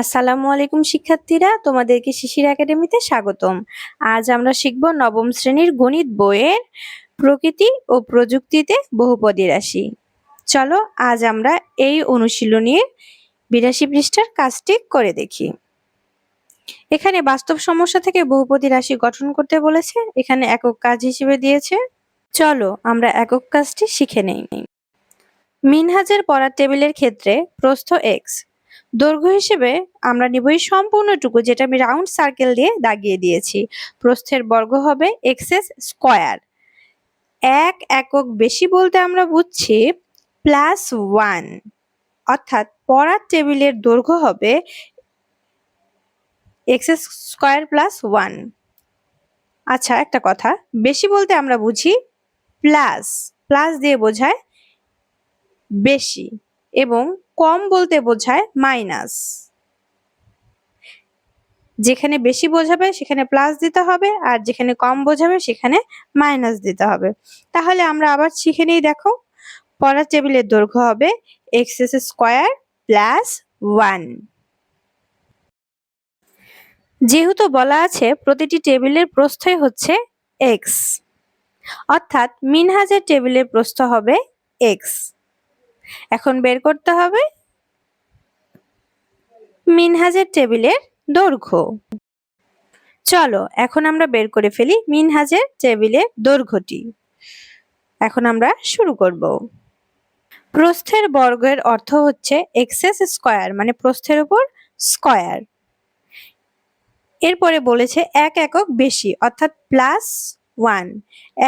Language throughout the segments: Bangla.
আসসালামু আলাইকুম শিক্ষার্থীরা, তোমাদেরকে শিশির একাডেমিতে স্বাগতম। আজ আমরা শিখব নবম শ্রেণির গণিত বইয়ের প্রকৃতি ও প্রযুক্তিতে বহুপদী রাশি। চলো আজ আমরা এই অনুশীলনীর বিরাশি পৃষ্ঠার কাজটি করে দেখি। এখানে বাস্তব সমস্যা থেকে বহুপদী রাশি গঠন করতে বলেছে, এখানে একক কাজ হিসেবে দিয়েছে। চলো আমরা একক কাজটি শিখে নেই। মিনহাজের পড়ার টেবিলের ক্ষেত্রে প্রস্থ এক্স দৈর্ঘ্য হিসেবে আমরা নিব এই সম্পূর্ণটুকু যেটা আমি রাউন্ড সার্কেল দিয়ে দাগিয়ে দিয়েছি। প্রস্থের বর্গ হবে এক্সএস স্কোয়ার। এক একক বেশি বলতে আমরা বুঝছি প্লাস ওয়ান। অর্থাৎ পড়ার টেবিলের দৈর্ঘ্য হবে এক্সএস স্কোয়ার প্লাস ওয়ান। আচ্ছা একটা কথা। বেশি বলতে আমরা বুঝি প্লাস। প্লাস দিয়ে বোঝায় বেশি। এবং কম বলতে বোঝায় মাইনাস। যেখানে বেশি বোঝাবে, সেখানে প্লাস দিতে হবে, আর যেখানে কম বোঝাবে, সেখানে মাইনাস দিতে হবে। তাহলে আমরা আবার শিখে নিই, দেখো। পড়ার টেবিলের দৈর্ঘ্য হবে x S square plus one যেহেতু বলা আছে, প্রতিটি টেবিলের প্রস্থই হচ্ছে এক্স অর্থাৎ মিনহাজের টেবিলের প্রস্থ হবে এক্স এখন বের করতে হবে মিনহাজের টেবিলের দৈর্ঘ্য। চলো, এখন আমরা বের করে ফেলি মিনহাজের টেবিলের দৈর্ঘ্যটি। এখন আমরা শুরু করব। প্রস্থের বর্গের অর্থ হচ্ছে এক্সেস স্কয়ার মানে প্রস্থের উপর স্কয়ার। এরপরে বলেছে এক একক বেশি, অর্থাৎ প্লাস ওয়ান।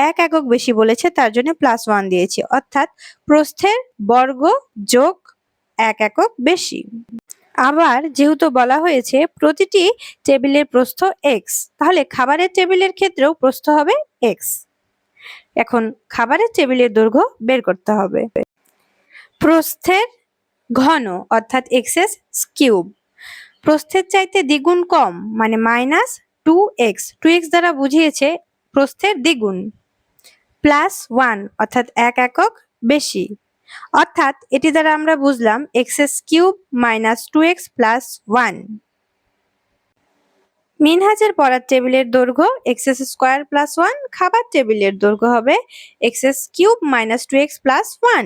এক একক বেশি বলেছে, তার জন্য প্লাস ওয়ান দিয়েছি। অর্থাৎ প্রস্থের বর্গ যোগ এক একক বেশি। আবার যেহেতু বলা হয়েছে প্রতিটি টেবিলের প্রস্থ এক্স তাহলে খাবারের টেবিলের ক্ষেত্রেও প্রস্থ হবে এক্স এখন খাবারের টেবিলের দৈর্ঘ্য বের করতে হবে। প্রস্থের ঘন, অর্থাৎ এক্সেস কিউব। প্রস্থের চাইতে দ্বিগুণ কম মানে minus two x two x দ্বারা বুঝিয়েছে প্রস্থের দ্বিগুণ। প্লাস ওয়ান, অর্থাৎ এক একক বেশি। অর্থাৎ এটি দ্বারা আমরা বুঝলাম x's cube minus two x plus one. মিনহাজের পড়ার টেবিলের দৈর্ঘ্য x S square plus one, খাবার টেবিলের দৈর্ঘ্য হবে x's cube minus two x plus one.